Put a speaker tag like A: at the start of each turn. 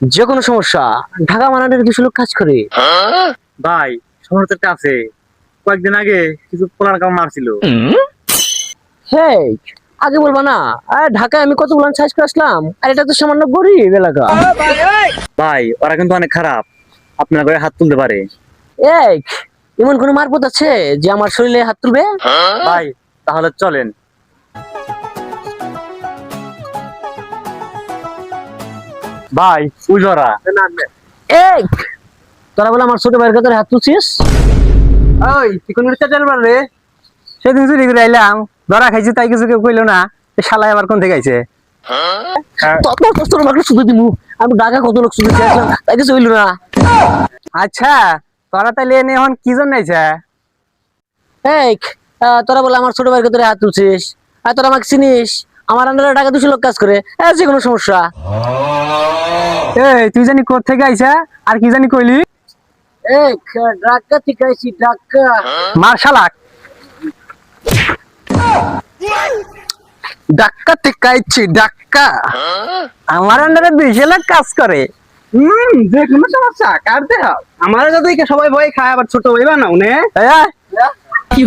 A: যে কোনো সমস্যা ঢাকা মানানের কিছু লোক কাজ করে।
B: ভাই সমস্যা আছে। কয়েকদিন আগে কিছু পোলার কাম মারছিল।
A: আগে বলবা না। ঢাকায় আমি কত কতগুলো সাইজ করে আসলাম? আর এটা তো সামান্য গরিব এলাকা।
B: ভাই ওরা কিন্তু অনেক খারাপ। আপনার করে হাত তুলতে পারে।
A: এমন কোন মারপথ আছে যে আমার শরীরে হাত তুলবে?
B: ভাই তাহলে চলেন। ভাই উজরা।
A: এই তোরা বলে আমার ছোট ভাইয়ের কাছে হাত তুলছিস?
C: ওই কোন রে। সেদিন চুরি করে আইলাম ধরা খাইছি তাই কিছু কেউ কইলো না এ শালাই আবার কোন থেকে আইছে?
A: তত তোর আমাকে শুধু দিমু আমি ঢাকা কত লোক শুধু আসলাম তাই কিছু হইল না।
C: আচ্ছা তোরা তাইলে এনে এখন কি জন্য আইছে?
A: এই তোরা বলে আমার ছোট ভাইয়ের কাছে হাত তুলছিস। আর তোরা আমাকে চিনিস আমার আন্ডারে টাকা দুশো লোক কাজ করে যে কোনো সমস্যা।
C: এই তুই জানি কোথ থেকে আইছা আর কি জানি কইলি
A: এই থেকে আইছি
C: আমার আন্ডারে দুইশো লাখ কাজ করে হম যে কোনো সমস্যা কাটতে হবে আমার যদি সবাই ভয় খায় আবার ছোট ভাই বানাও নে কি